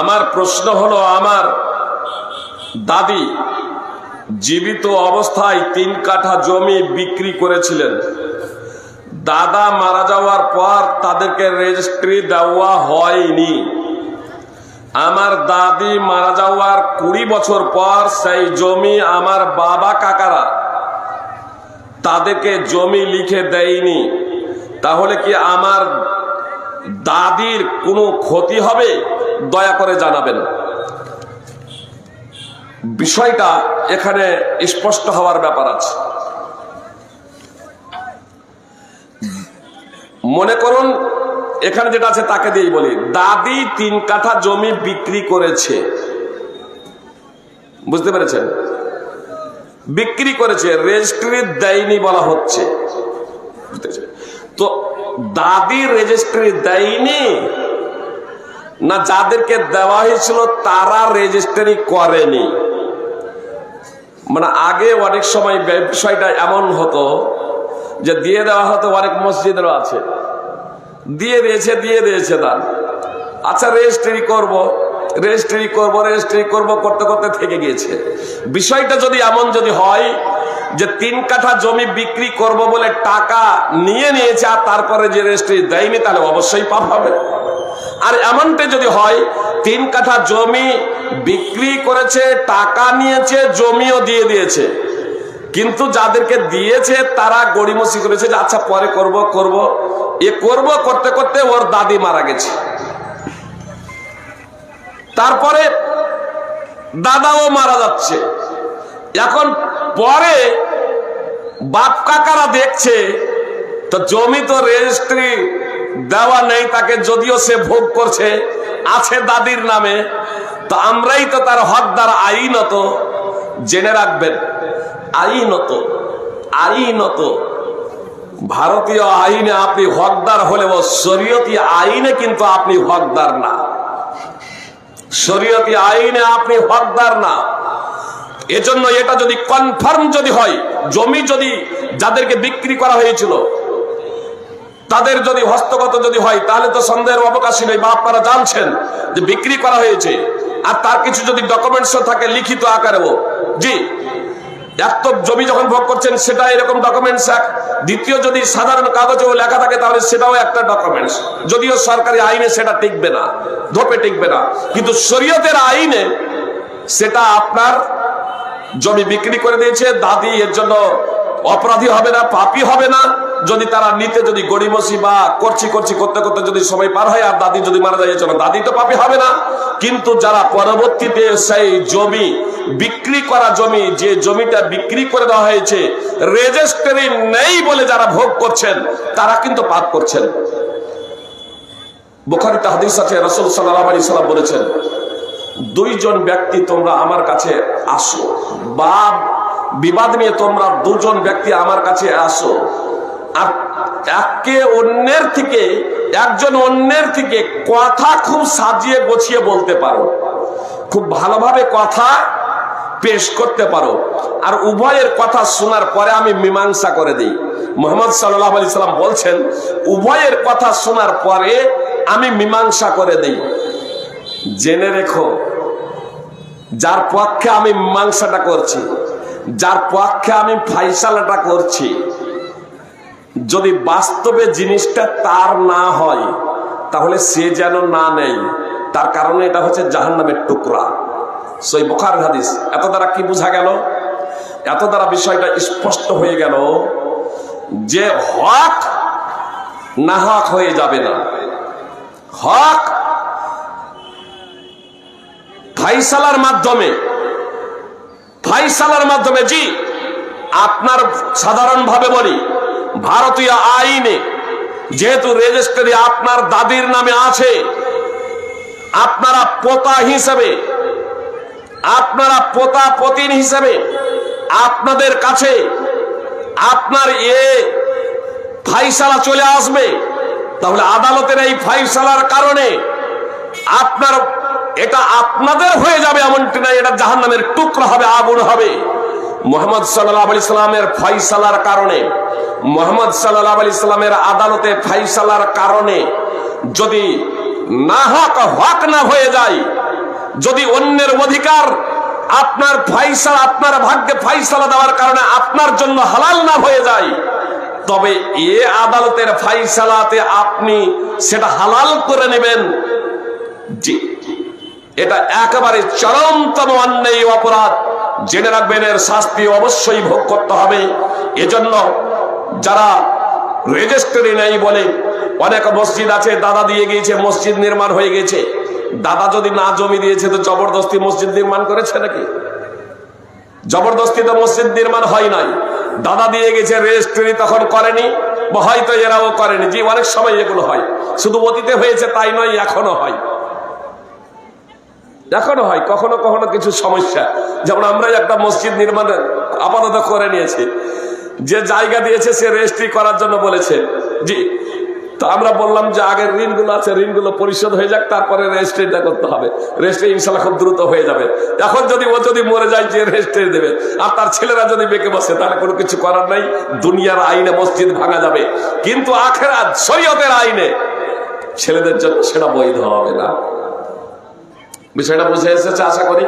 আমার প্রশ্ন হলো, আমার দাদি জীবিত অবস্থায় তিন কাঠা জমি বিক্রি করেছিলেন। দাদা মারা যাওয়ার পর তাদেরকে রেজিস্ট্রি দেওয়া হয়নি। আমার দাদি মারা যাওয়ার কুড়ি বছর পর সেই জমি আমার বাবা কাকারা তাদেরকে জমি লিখে দেয়নি। তাহলে কি আমার দাদির কোনো ক্ষতি হবে? দয়া করে জানাবেন। বিষয়টা এখানে স্পষ্ট হওয়ার ব্যাপার আছে। মনে করুন, এখানে যেটা আছে তাকে দিয়েই বলি, দাদি তিন কাঠা জমি বিক্রি করেছে। বুঝতে পেরেছেন? বিক্রি করেছে রেজিস্ট্রি দেয়নি বলা হচ্ছে? তো দাদি রেজিস্ট্রি দেয়নি না যাদেরকে দেওয়া হয়েছিল তারা রেজিস্ট্রি করেনি। মানে আগে অনেক সময় বিষয়টা এমন হতো যে দিয়ে দেওয়া হতো অনেক মসজিদেরও আছে। দিয়ে দিয়েছে দিয়ে দিয়েছে দান আচ্ছা রেজিস্ট্রি করব রেজিস্ট্রি করব রেজিস্ট্রি করব করতে করতে থেকে গিয়েছে। বিষয়টা যদি এমন যদি হয় যে তিন কাঠা জমি বিক্রি করব বলে টাকা নিয়ে নিয়েছে আর তারপরে যে রেজিস্ট্রি দেয়নি, তাহলে অবশ্যই পাপ হবে। আর এমনটা যদি হয়, তিন কাঠা জমি বিক্রি করেছে, টাকা নিয়েছে, জমিও দিয়ে দিয়েছে। কিন্তু যাদেরকে দিয়েছে, তারা গড়িমসি করেছে যে আচ্ছা পরে করব করব। এ করব করতে করতে ওর দাদি মারা গেছে। তারপরে দাদাও মারা যাচ্ছে। এখন পরে বাপ কাকারা দেখছে, তো জমি তো রেজিস্ট্রি দেওয়া নেই তাকে, যদিও সে ভোগ করছে, আছে দাদির নামে, তো আমরাই তো তার হকদার আইনত। জেনে রাখবেন, আইনত আইনত। ভারতীয় আইনে আপনি হকদার হলেও শরীয়তি আইনে কিন্তু আপনি হকদার না। শরীয়তি আইনে আপনি হকদার না। এজন্য এটা যদি কনফার্ম যদি হয়, জমি যদি যাদেরকে বিক্রি করা হয়েছিল তাদের যদি হস্তগত যদি হয়, তাহলে তো সন্দেহের অবকাশই নেই। বা আপনারা জানছেন যে বিক্রি করা হয়েছে, আর তার কিছু যদি ডকুমেন্টস থাকে লিখিত আকারেও। জি, এত জমি যখন ভোগ করছেন, সেটা এরকম ডকুমেন্টস এক। দ্বিতীয়, যদি সাধারণ কাগজেও লেখা থাকে, তাহলে সেটাও একটা ডকুমেন্টস যদিও সরকারি আইনে সেটা টিকবে না, ধোপে টিকবে না। কিন্তু শরীয়তের আইনে সেটা আপনার জমি বিক্রি করে দিয়েছে, দাদি, এর জন্য অপরাধী হবে না, পাপি হবে না। যদি তারা নিতে যদি গড়িমসি বা করছি করছি করতে করতে যদি সময় পার হয়, আর দাদি যদি মারা যায় দাদি তো পাপি হবে না। কিন্তু যারা পরবর্তীতে সেই জমি বিক্রি করা জমি, যে জমিটা বিক্রি করে দেওয়া হয়েছে, রেজিস্ট্রি নেই বলে যারা ভোগ করছেন, তারা কিন্তু পাপ করছেন। বুখারিতে হাদিস আছে, রসুল সাল্লাহ আলি সাল্লাম বলেছেন, দুইজন ব্যক্তি তোমরা আমার কাছে আসো বা বিবাদ নিয়ে তোমরা দুজন ব্যক্তি আমার কাছে আসো। আর একে অন্যের থেকে, একজন অন্যের থেকে কথা খুব সাজিয়ে গোছিয়ে বলতে পারো। খুব ভালোভাবে কথা পেশ করতে পারো। আর উভয়ের কথা শোনার পরে আমি মীমাংসা করে দিই। মোহাম্মদ সাল্লাহ আলি সাল্লাম বলছেন, উভয়ের কথা শোনার পরে আমি মীমাংসা করে দিই। জেনে রেখো, যার পক্ষে আমি মীমাংসাটা করছি। যার পক্ষে আমি ফাইসালাটা করছি, যদি বাস্তবে জিনিসটা তার না হয়, তাহলে সে যেন না নেই। তার কারণে এটা হচ্ছে জাহান নামের টুকরা। সই বোখার হাদিস। এত দ্বারা কি বোঝা গেল? এত দ্বারা বিষয়টা স্পষ্ট হয়ে গেল যে হক না হক হয়ে যাবে না। হক ফাইসালার মাধ্যমে ফাইসালার মাধ্যমে, জি, আপনার সাধারণভাবে বলি, ভারতীয় আইনে যেহেতু রেজিস্ট্রি আপনার দাদির নামে আছে, আপনারা পোতা হিসেবে, আপনারা পোতা পতিন হিসেবে আপনাদের কাছে আপনার এ ফাইসালা চলে আসবে, তাহলে আদালতের এই ফাইসালার কারণে আপনার এটা আপনাদের হয়ে যাবে এমনটি না এটা জাহান নামের টুকরা হবে, আগুন হবে। মোহাম্মদ সাল্লাহ আলি সাল্লামের ফাইসালার কারণে, মোহাম্মদ সাল্লাহ আলি সাল্লামের আদালতে ফাইসালার কারণে যদি না হক হক না হয়ে যায়, যদি অন্যের অধিকার আপনার ফাইসালা আপনার ভাগ্যে ফাইসালা দেওয়ার কারণে আপনার জন্য হালাল না হয়ে যায়, তবে এ আদালতের ফাইসালাতে আপনি সেটা হালাল করে নেবেন। জি। এটা একেবারে চরমতম অন্যায় অপরাধ। জেনে রাখবেন, এর শাস্তি অবশ্যই ভোগ করতে হবে। এজন্য যারা রেজিস্ট্রি নেই বলে অনেক মসজিদ আছে, দাদা দিয়ে গিয়েছে, মসজিদ নির্মাণ হয়ে গেছে। দাদা যদি না জমি দিয়েছে, তো জবরদস্তি মসজিদ নির্মাণ করেছে নাকি? জবরদস্তি তো মসজিদ নির্মাণ হয় নাই। দাদা দিয়ে গেছে, রেজিস্ট্রি তখন করেনি হয়তো এরাও করেনি। যে অনেক সময় এগুলো হয়। শুধু অতীতে হয়েছে, তাই নয় এখনও হয়। এখনও হয়, কখনো কখনো কিছু সমস্যা। যেমন আমরা একটা মসজিদ নির্মাণ আপাতত করে নিয়েছি। যে জায়গা দিয়েছে, সে রেজিস্ট্রি করার জন্য বলেছে। জি, তো আমরা বললাম যে আগের ঋণগুলো আছে, ঋণগুলো পরিশোধ হয়ে যাক, তারপরে রেজিস্ট্রিটা করতে হবে। রেজিস্ট্রি ইনশাল্লাহ খুব দ্রুত হয়ে যাবে। এখন যদি ও যদি মরে যায়, যে রেজিস্ট্রি দেবে। আর তার ছেলেরা যদি বেঁকে বসে, তাহলে কোনো কিছু করার নাই। দুনিয়ার আইনে মসজিদ ভাঙা যাবে। কিন্তু আখেরা শরীয়তের আইনে ছেলেদের জন্য সেটা বৈধ হবে না। বিষয়টা বুঝে এসেছে, আশা করি।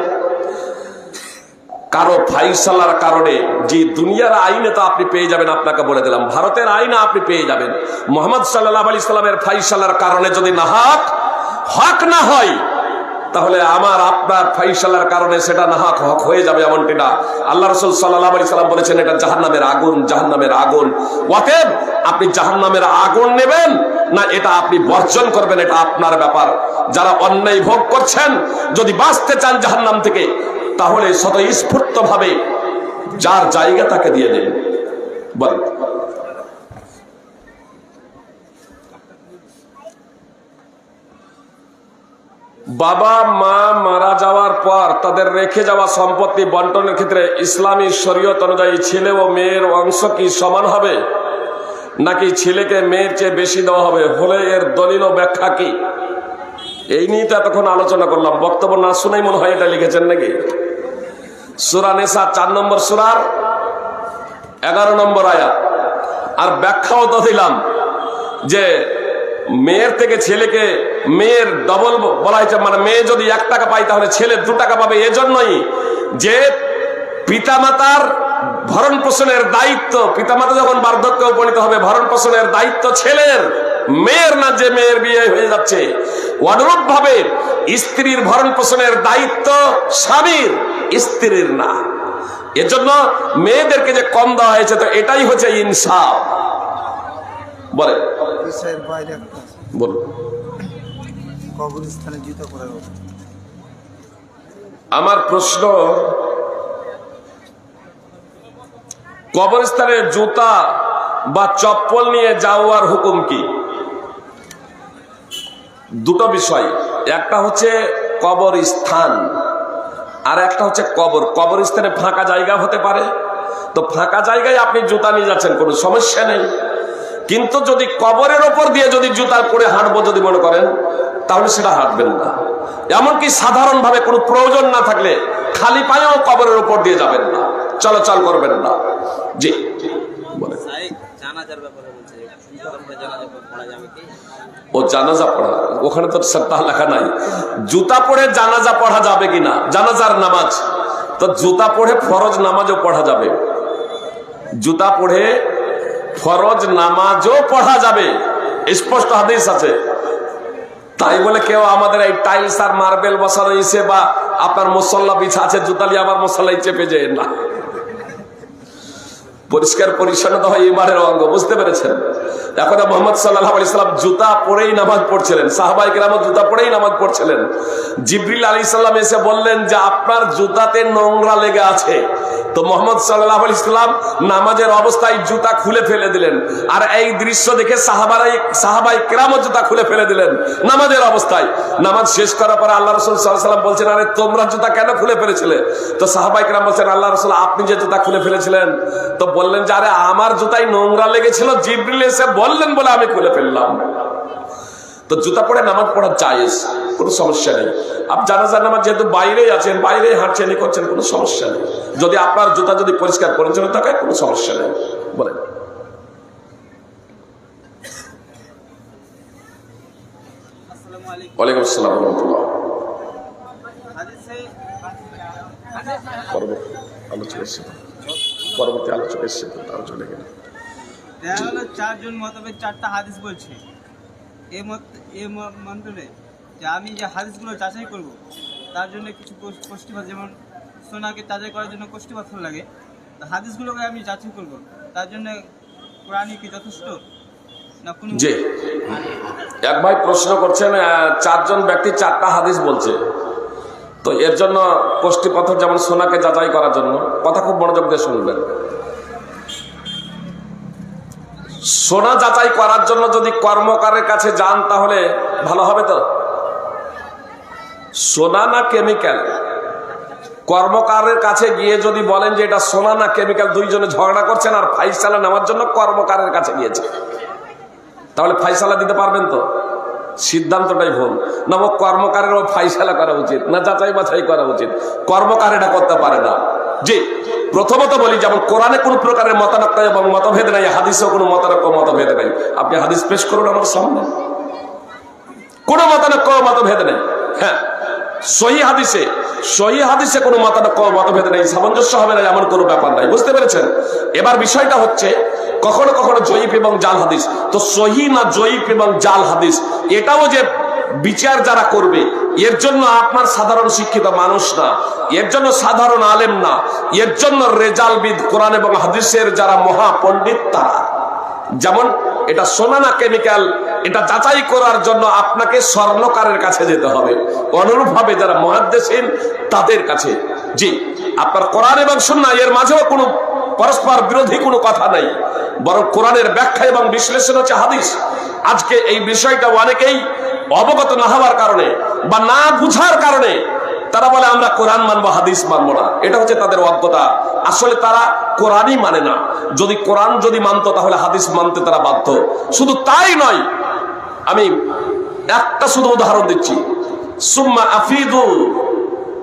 কারও ফাইসালার কারণে যে দুনিয়ার আইনে তো আপনি পেয়ে যাবেন, আপনাকে বলে দিলাম। ভারতের আইনে আপনি পেয়ে যাবেন। মোহাম্মদ সাল্লাহ আলি ইসলামের ফাইসালার কারণে যদি না হক হক না হয় তাহলে আমার, আপনার ফাইসালার কারণে সেটা না হক হক হয়ে যাবে এমনটি না। আল্লাহ রসুল সাল্লাহ আলি সাল্লাম বলেছেন, এটা জাহান্নামের আগুন জাহান্নামের আগুন। ওয়াকেব আপনি জাহান্নামের আগুন নেবেন না, এটা আপনি বর্জন করবেন, এটা আপনার ব্যাপার। যারা অন্যায় ভোগ করছেন, যদি বাঁচতে চান জাহান্নাম থেকে, তাহলে স্বতঃস্ফূর্ত ভাবে যার জায়গা তাকে দিয়ে দেন। বল বাবা, মা মারা যাওয়ার পর তাদের রেখে যাওয়া সম্পত্তি বন্টনের ক্ষেত্রে ইসলামী শরীয়ত অনুযায়ী ছেলে ও মেয়ের অংশ কি সমান হবে? নাকি ছেলেকে মেয়ের চেয়ে বেশি দেওয়া হবে? হলে এর দলিল ব্যাখ্যা কি? এই নিয়ে তো এতক্ষণ আলোচনা করলাম। বক্তব্য না শুনেই মনে হয় এটা লিখেছেন নাকি? সুরা নেশা চার নম্বর সুরার এগারো নম্বর আয়াত। আর ব্যাখ্যাও তো দিলাম যে মেয়ের থেকে ছেলেকে মেয়ের ডবল বলা হয়েছে মানে মেয়ে যদি এক টাকা পায়, তাহলে ছেলে দু টাকা পাবে। এজন্যই যে পিতামাতার ভরণ পোষণের দায়িত্ব, পিতামাতা যখন বার্ধক্যে উপনীত হবে, ভরণ পোষণের দায়িত্ব ছেলের, মেয়ের না যে মেয়ের বিয়ে হয়ে যাচ্ছে। অনুরূপ ভাবে স্ত্রীর ভরণ পোষণের দায়িত্ব স্বামীর, স্ত্রীর না। এজন্য মেয়েদেরকে যে কম দেওয়া হয়েছে, তো এটাই হচ্ছে ইনসাফ। বলে। বিষয়ের বাইরে একটা আছে। কবরস্থানে জুতো পরে আমার প্রশ্ন কবরস্থানে জুতা বা চপ্পল নিয়ে যাওয়ার হুকুম কি? দুটো বিষয়। একটা হচ্ছে কবরস্থান আর একটা হচ্ছে কবর। কবরস্থানে ফাঁকা জায়গা হতে পারে। তো ফাঁকা জায়গায় আপনি জুতা নিয়ে যাচ্ছেন কোনো সমস্যা নেই। কিন্তু যদি কবরের ওপর দিয়ে যদি জুতা করে হাঁটবো যদি মনে করেন তাহলে সেটা হাঁটবেন না। এমনকি সাধারণভাবে কোনো প্রয়োজন না থাকলে খালি পায়েও কবরের ওপর দিয়ে যাবেন না। চলাচল করবেন না। জি। কি? ও জানাজা পড়া? ওখানে তো সপ্তাহ লেখা নাই। জুতা পরে জানাজা পড়া যাবে কিনা জানাজার নামাজ। তো জুতা পড়ে ফরজ নামাজও পড়া যাবে। জুতা পড়ে ফরজ নামাজও পড়া যাবে। স্পষ্ট হাদিস আছে। তাই বলে কেউ আমাদের এই টাইলস আর মার্বেল বসানো ইসে বা আপনার মশল্লা বিছা আছে জুতালি আবার মশলাই চেপে যায় না। পরিষ্কার পরিচ্ছন্নতা হয় এবারের অঙ্গ, বুঝতে পেরেছেন? আপনার জুতাতে নোংরা লেগে আছে। তো মোহাম্মদ সাল্লাহ নামাজের অবস্থায় জুতা খুলে ফেলে দিলেন। আর এই দৃশ্য দেখে সাহাবাই কেরাম জুতা খুলে ফেলে দিলেন নামাজের অবস্থায়। নামাজ শেষ করার পরে আল্লাহ রসুল সাল্লাম বলছেন, আরে, তোমরা জুতা কেন খুলে ফেলেছিলে? তো সাহাবাই বলছেন, আল্লাহ রসুল, আপনি যে জুতা খুলে ফেলেছিলেন। তো বললেন যে, আরে, আমার জুতায় নোংরা লেগেছিল। জিবরিল এসে বললেন বলে আমি খুলে ফেললাম। তো জুতা পরে নামাজ পড়া জায়েজ কোনো সমস্যা নেই। আপ জানাজার নামাজ যেহেতু বাইরেই আছেন বাইরেই হাঁটছেন করছেন কোনো সমস্যা নেই। যদি আপনার জুতা যদি পরিষ্কার পরিচ্ছন্ন থাকে কোনো সমস্যা নেই। বলেন। পরবর্তী আলোচনা। পরবর্তী আলোচনা এসছে তো, চলে গেল দেখা হলো চারজন মতভেদ, চারটা হাদিস বলছে। এই মত ম- মন্তরে যে আমি যে হাদিসগুলো যাচাই করব, তার জন্য কিছু কোষ- কোষ্ঠীপাত যেমন সোনাকে যাচাই করার জন্য কোষ্ঠীপাথর লাগে হাদিসগুলোকে আমি যাচাই করব। তার জন্য কোরআনই কি যথেষ্ট জি। এক ভাই প্রশ্ন করছেন চারজন ব্যক্তি চারটা হাদিস বলছে। তো এর জন্য কোষ্ঠী পাথর যেমন সোনাকে যাচাই করার জন্য, কথা খুব মনোযোগ দিয়ে শুনবেন। সোনা যাচাই করার জন্য যদি কর্মকারের কাছে যান, তাহলে ভালো হবে তো? সোনা না কেমিক্যাল? কর্মকারের কাছে গিয়ে যদি বলেন যে এটা সোনা না কেমিক্যাল, দুইজনে ঝগড়া করছেন আর ফাইসালা নেওয়ার জন্য কর্মকারের কাছে গিয়েছে। তাহলে ফাইসালা দিতে পারবেন তো? সিদ্ধান্তটাই ভুল। না, ও কর্মকারের ও ফাইসালা করা উচিত, না যাচাই বাছাই করা উচিত। কর্মকার এটা করতে পারে না। জি, প্রথমত বলি যেমন কোরআনে কোন প্রকারের মতানক্য এবং মতভেদ নাই, হাদিসেও কোনো মতানক্য মতভেদ নাই। আপনি হাদিস পেশ করুন আমার সামনে। কোনো মতানক্য মতভেদ নেই। হ্যাঁ সহি হাদিসে সহি হাদিসে কোনো মতানক্য মতভেদ নেই, সামঞ্জস্য হবে না, এমন কোনো ব্যাপার নাই। বুঝতে পেরেছেন? এবার বিষয়টা হচ্ছে, কখনো কখনো জয়ীফ এবং জাল হাদিস। তো সহি না জয়ীফ এবং জাল হাদিস, এটাও যে বিচার যারা করবে, এর জন্য আপনার সাধারণ শিক্ষিত মানুষ না, এর জন্য সাধারণ আলেম না, এর জন্য রেজালবিদ, কোরআন এবং হাদিসের যারা মহা পণ্ডিত তারা। যেমন এটা সোনা না কেমিক্যাল, এটা যাচাই করার জন্য আপনাকে স্বর্ণকারের কাছে যেতে হবে। অনুরূপ ভাবে যারা মহাদ্দেশীন তাদের কাছে। জি, আপনার কোরআন এবং সুন্না এর মাঝেও কোনো পরস্পর বিরোধী কোনো কথা নাই। বরং কোরআনের ব্যাখ্যা এবং বিশ্লেষণ হচ্ছে হাদিস। আজকে এই বিষয়টা অনেকেই অবগত না হওয়ার কারণে বা না বুঝার কারণে তারা বলে, আমরা কোরআন মানবো, হাদিস মানবো না। এটা হচ্ছে তাদের অজ্ঞতা। আসলে তারা কোরআনই মানে না। যদি কোরআন যদি মানতো, তাহলে হাদিস মানতে তারা বাধ্য। শুধু তাই নয়, আমি একটা শুধু উদাহরণ দিচ্ছি। সুম্মা আফিদু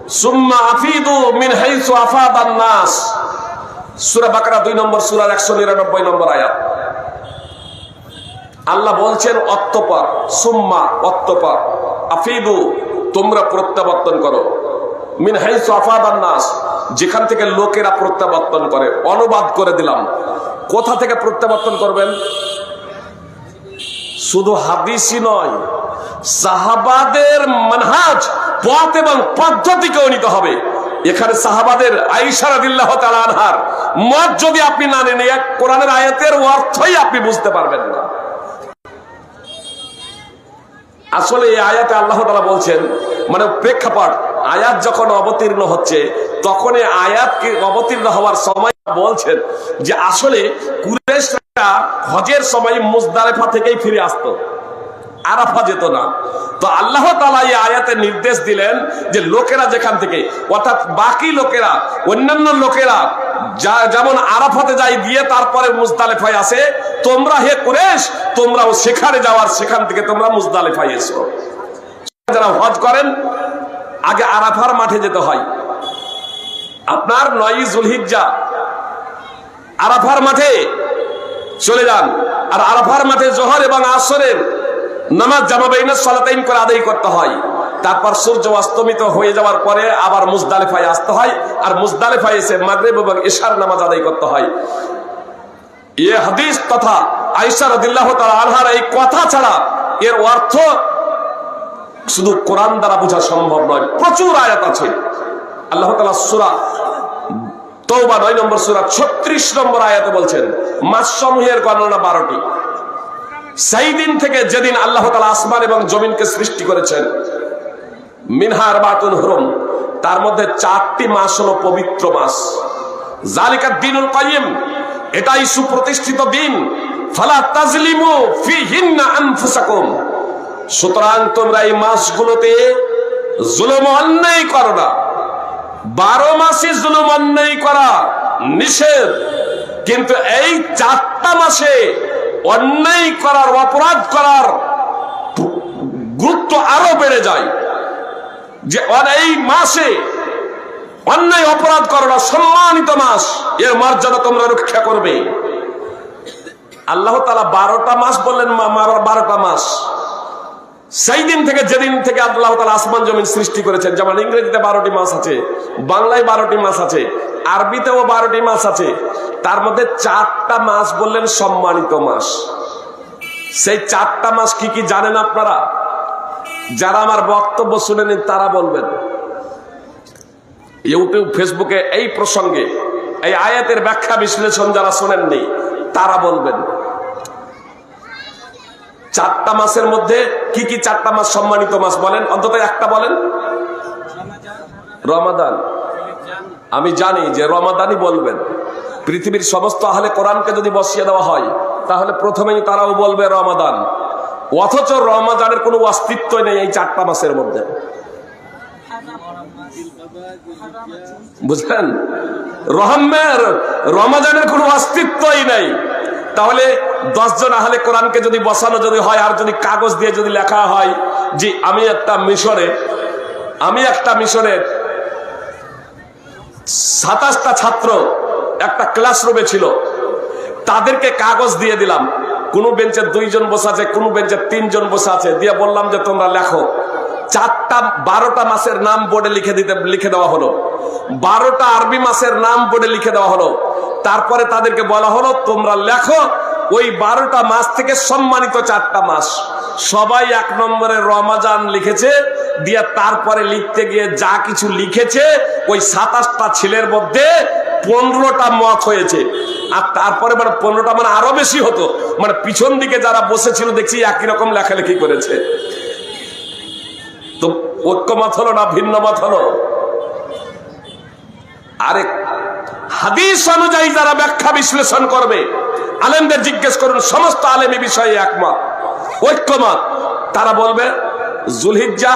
সুম্মা আফিদু মিন হাইসু আফাদান নাস সূরা বাকারা দুই নম্বর, সূরার একশো নিরানব্বই নম্বর আয়াত। আল্লাহ বলছেন অত্তপর সুম্মা অত্তপর আফিদু, তোমরা প্রত্যাবর্তন করো। মিন নাস যেখান থেকে লোকেরা প্রত্যাবর্তন করে। অনুবাদ করে দিলাম। কোথা থেকে প্রত্যাবর্তন করবেন? শুধু হাদিসই নয়, সাহাবাদের মানহাজ, পথ এবং পদ্ধতিকেও নিতে হবে। এখানে সাহাবাদের আইসারাদিল্লাহ তাআলা আনহার। মত যদি আপনি না নেন, এক কোরআনের আয়াতের অর্থই আপনি বুঝতে পারবেন না। আসলে এই আয়াতে আল্লাহ তালা বলছেন মানে প্রেক্ষাপট, আয়াত যখন অবতীর্ণ হচ্ছে তখন এই আয়াতকে অবতীর্ণ হওয়ার সময় বলছেন যে আসলে কুরেশরা হজের সময় মুজদারেফা থেকেই ফিরে আসতো, আরাফা যেত না। তো আল্লাহ তালা এই আয়াতে নির্দেশ দিলেন যে লোকেরা যেখান থেকে, অর্থাৎ বাকি লোকেরা, অন্যান্য লোকেরা যেমন আরাফাতে যাই দিয়ে তারপরে মুজদালেফায় আসে, তোমরা হে কুরেশ, তোমরাও সেখানে যাওয়ার, সেখান থেকে তোমরা মুজদালেফায় এসো। যারা হজ করেন, আগে আরাফার মাঠে যেতে হয়। আপনার নয় জুলহিজ্জা, আরাফার মাঠে চলে যান। আর আরাফার মাঠে জোহর এবং আসরের নামাজ জামাবাইনের সালাতাইন করে আদায় করতে হয়। তারপর সূর্য অস্তমিত হয়ে যাওয়ার পরে আবার মুজদালেফায় আসতে হয়, আর মুজদালেফায় এসে মাগরিব এবং এশার নামাজ আদায় করতে হয়। এ হাদিস তথা আইসা রাদিল্লাহ তাআলা আনহার এই কথা ছাড়া এর অর্থ শুধু কোরআন দ্বারা বোঝা সম্ভব নয়, প্রচুর আয়াত আছে। আল্লাহ তাআলা সূরা তৌবা নয় নম্বর সূরা 36 নম্বর আয়াতে বলছেন মাস সমূহের গণনা 12টি সেই দিন থেকে যেদিন আল্লাহ তাআলা আসমান এবং জমিনকে সৃষ্টি করেছেন মিনহার বাতুল হুরুম। তার মধ্যে চারটি মাস হলো পবিত্র মাস। জালিকা দিনুল কাইয়িম, এটাই সুপ্রতিষ্ঠিত দিন। ফালা তাজলিমু ফিহিন্না আনফুসাকুম। সুতরাং তোমরা এই মাসগুলোতে জুলুম অন্যায় করো না। বারো মাসে জুলুম অন্যায় করা নিষেধ। কিন্তু এই চারটা মাসে অন্যায় করার, অপরাধ করার গুরুত্ব আরও বেড়ে যায়। যে এই মাসে অন্যায় অপরাধ করো না, সম্মানিত মাস, এর মর্যাদা তোমরা রক্ষা করবে। আল্লাহ তালা বারোটা মাস বললেন বারোটা মাস। সেই দিন থেকে, যেদিন থেকে আল্লাহ তালা আসমান জমিন সৃষ্টি করেছেন, যেমন ইংরেজিতে বারোটি মাস আছে, বাংলায় বারোটি মাস আছে, আরবিতেও বারোটি মাস আছে, তার মধ্যে চারটা মাস বললেন সম্মানিত মাস। সেই চারটা মাস কি কি জানেন আপনারা? যারা আমার বক্তব্য শুনেনি, তারা বলবেন, ইউটিউব, ফেসবুকে এই প্রসঙ্গে, এই আয়াতের ব্যাখ্যা বিশ্লেষণ যারা শোনেননি, তারা বলবেন, চারটা মাসের মধ্যে কি কি চারটা মাস সম্মানিত মাস বলেন? অন্তত একটা বলেন। রমাদান। আমি জানি যে রমাদানই বলবেন। পৃথিবীর সমস্ত আহলে কোরআনকে যদি বসিয়ে দেওয়া হয়, তাহলে প্রথমেই তারাও বলবে রমাদান। অথচ রমাদানের কোনো অস্তিত্বই নেই এই চারটা মাসের মধ্যে। বুঝলেন? রহমের, রমাজানের কোনো অস্তিত্বই নেই। তাহলে দশজন আহলে কোরআনকে যদি বসানো যদি হয়, আর যদি কাগজ দিয়ে যদি লেখা হয় যে আমি একটা মিশরে, আমি একটা মিশরের সাতাশটা ছাত্র একটা ক্লাসরুমে ছিল, তাদেরকে কাগজ দিয়ে দিলাম। কোনো বেঞ্চে দুইজন বসে আছে, কোনো বেঞ্চে তিনজন বসে আছে। দিয়ে বললাম যে, তোমরা লেখো। চারটা, বারোটা মাসের নাম বোর্ডে লিখে দিতে, লিখে দেওয়া হলো। বারোটা আরবি মাসের নাম বোর্ডে লিখে দেওয়া হলো। তারপরে তাদেরকে বলা হলো, তোমরা লেখো, ওই বারোটা মাস থেকে সম্মানিত চারটা মাস। সবাই এক নম্বরে রমাজান লিখেছে, দিয়ে তারপরে লিখতে গিয়ে যা কিছু লিখেছে, ওই সাতাশটা ছেলের মধ্যে পনেরোটা মত হয়েছে। আর তারপরে মানে পনেরোটা মানে আরও বেশি হতো। মানে পিছন দিকে যারা বসেছিল, দেখছি একই রকম লেখালেখি করেছে। তো ঐক্যমত হলো না ভিন্ন মত হলো? আরেক হাদিস অনুযায়ী যারা ব্যাখ্যা বিশ্লেষণ করবে, আলেমদের জিজ্ঞেস করুন, সমস্ত আলেমী বিষয়ে একমত। ঐক্যমত। তারা বলবে, জুলহিজ্জা,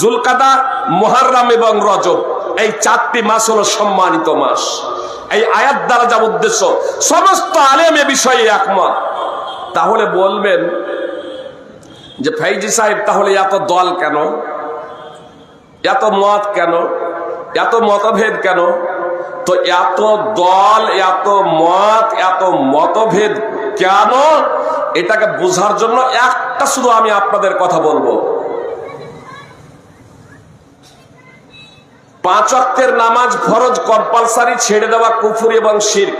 জুলকাদা মোহাররাম এবং রজব। এই চারটি মাস হলো সম্মানিত মাস। এই আয়াত দ্বারা যা উদ্দেশ্য, সমস্ত আলেম এ বিষয়ে একমত। তাহলে বলবেন যে ফাইজি সাহেব, তাহলে এত দল কেন? এত মত কেন? এত মতভেদ কেন? তো এত দল, এত মত, এত মতভেদ কেন? এটাকে বোঝার জন্য একটা শুধু আমি আপনাদের কথা বলব। পাঁচ অক্টের নামাজ ফরজ কম্পালসারি ছেড়ে দেওয়া কুফুর এবং শির্ক।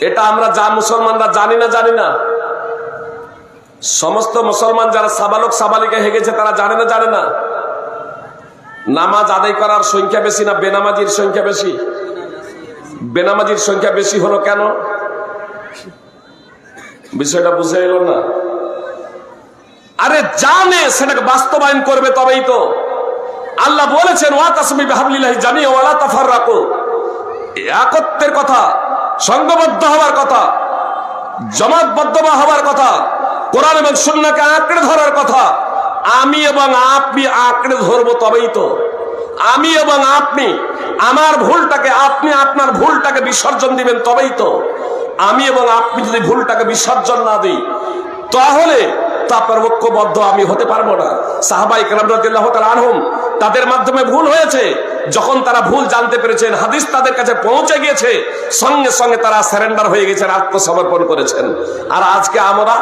এটা আমরা যা মুসলমানরা জানি না জানি না। সমস্ত মুসলমান যারা সাবালক, সাবালিকা হয়ে গেছে তারা জানে না জানে না। নামাজ আদায় করার সংখ্যা বেশি না বেনামাজির সংখ্যা বেশি? বেনামাজির সংখ্যা বেশি হলো কেন? বিষয়টা বুঝে এলো না। আরে জানে, সেটাকে বাস্তবায়ন করবে তবেই তো। আল্লাহ বলেছেন, ওয়া তাসমি বিহাবলিল্লাহি জামিয়া ওয়ালা তাফাররাকু। একত্বের কথা সংঘবদ্ধ হওয়ার কথা জমাতবদ্ধ হওয়ার কথা, কোরআন এবং সুন্নাহকে আঁকড়ে ধরার কথা, আমি এবং আপনি আঁকড়ে ধরবো তবেই তো। আমি এবং আপনি, আমার ভুলটাকে, আপনি আপনার ভুলটাকে বিসর্জন দিবেন তবেই তো। আমি এবং আপনি যদি ভুলটাকে বিসর্জন না দিই, তাহলে তো আপনার ঐক্যবদ্ধ আমি হতে পারব না। সাহাবাই কালাম আনহুম তাদের মাধ্যমে ভুল হয়েছে। যখন তারা ভুল জানতে পেরেছেন, হাদিস তাদের কাছে পৌঁছে গিয়েছে, সঙ্গে সঙ্গে তারা সারেন্ডার হয়ে গেছেন, আত্মসমর্পণ করেছেন। আর আজকে আমরা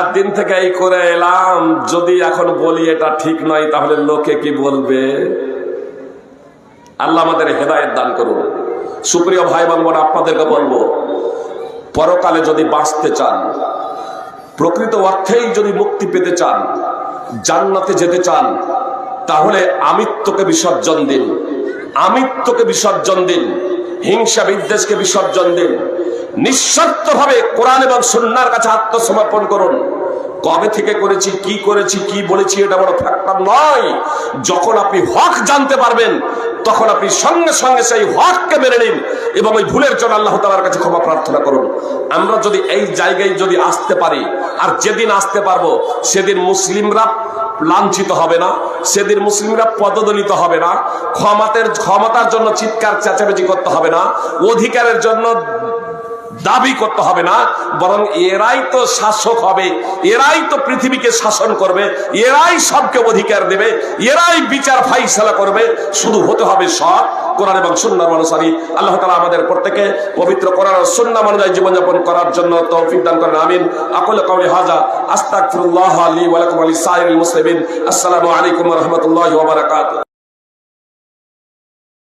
একদিন থেকে এই করে এলাম, যদি এখন বলি এটা ঠিক নয়, তাহলে লোকে কি বলবে? আল্লাহ আমাদের হেদায়ত দান করুন। সুপ্রিয় ভাই বোন, আপনাদেরকে বলব, পরকালে যদি বাঁচতে চান, প্রকৃত অর্থেই যদি মুক্তি পেতে চান জান্নাতে যেতে চান, তাহলে আমিত্বকে বিসর্জন দিন। আমিত্বকে বিসর্জন দিন। হিংসা বিদ্বেষকে বিসর্জন দিন। নিঃস্বার্থভাবে কোরআন এবং সন্ন্যার কাছে আত্মসমর্পণ করুন। কবে থেকে করেছি, কি করেছি, কি বলেছি এটা বড় ফ্যাক্টর নয়। যখন আপনি হক জানতে পারবেন, তখন আপনি সঙ্গে সঙ্গে সেই হককে মেনে নিন এবং ওই ভুলের জন্য আল্লাহ তালার কাছে ক্ষমা প্রার্থনা করুন। আমরা যদি এই জায়গায় যদি আসতে পারি, আর যেদিন আসতে পারব, সেদিন মুসলিমরা লাঞ্ছিত হবে না, সেদিন মুসলিমরা পদদলিত হবে না, ক্ষমতার ক্ষমতার জন্য চিৎকার, চেঁচামেচি করতে হবে না, অধিকারের জন্য দাবি করতে হবে না, বরং এরাই তো শাসক হবে, এরাই তো পৃথিবীকে শাসন করবে, এরাই সবকে অধিকার দেবে, এরাই বিচার ফাইসলা করবে, শুধু হতে হবে সৎ কোরআন এবং সুন্নার অনুসারী। আল্লাহ তালা আমাদের প্রত্যেকে পবিত্র কোরআন ও সুন্নাহ অনুযায়ী জীবনযাপন করার জন্য তৌফিক দান করেন, আমিন। আকুল কওলি হাজা, আস্তাগফিরুল্লাহ লি ওয়া লাকুম ওয়া লিসাইরিল মুসলিমিন। আসসালামু আলাইকুম রাহমাতুল্লাহি